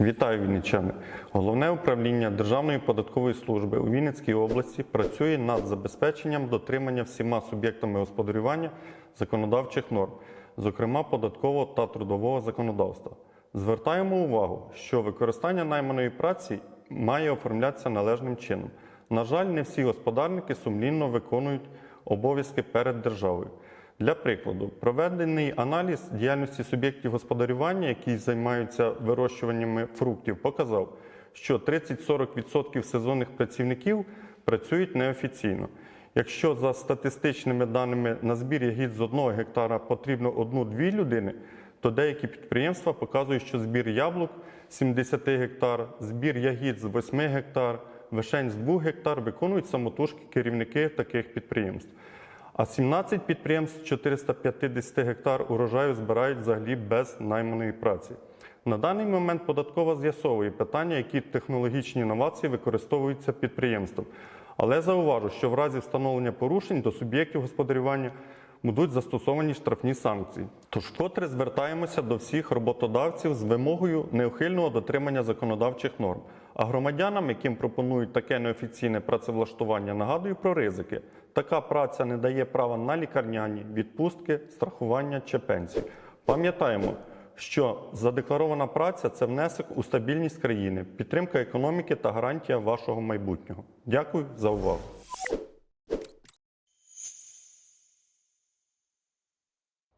Вітаю вінничани! Головне управління Державної податкової служби у Вінницькій області працює над забезпеченням дотримання всіма суб'єктами господарювання законодавчих норм, зокрема податкового та трудового законодавства. Звертаємо увагу, що використання найманої праці має оформлятися належним чином. На жаль, не всі господарники сумлінно виконують обов'язки перед державою. Для прикладу, проведений аналіз діяльності суб'єктів господарювання, які займаються вирощуваннями фруктів, показав, що 30-40% сезонних працівників працюють неофіційно. Якщо за статистичними даними на збір ягід з одного гектара потрібно одну-дві людини, то деякі підприємства показують, що збір яблук 70 гектар, збір ягід з 8 гектар, вишень з 2 гектар виконують самотужки керівники таких підприємств. А 17 підприємств 450 гектар урожаю збирають взагалі без найманої праці. На даний момент податкова з'ясовує питання, які технологічні інновації використовуються підприємством. Але зауважу, що в разі встановлення порушень до суб'єктів господарювання будуть застосовані штрафні санкції. Тож вкотре звертаємося до всіх роботодавців з вимогою неухильного дотримання законодавчих норм. А громадянам, яким пропонують таке неофіційне працевлаштування, нагадую про ризики. Така праця не дає права на лікарняні, відпустки, страхування чи пенсії. Пам'ятаємо, що задекларована праця це внесок у стабільність країни, підтримка економіки та гарантія вашого майбутнього. Дякую за увагу.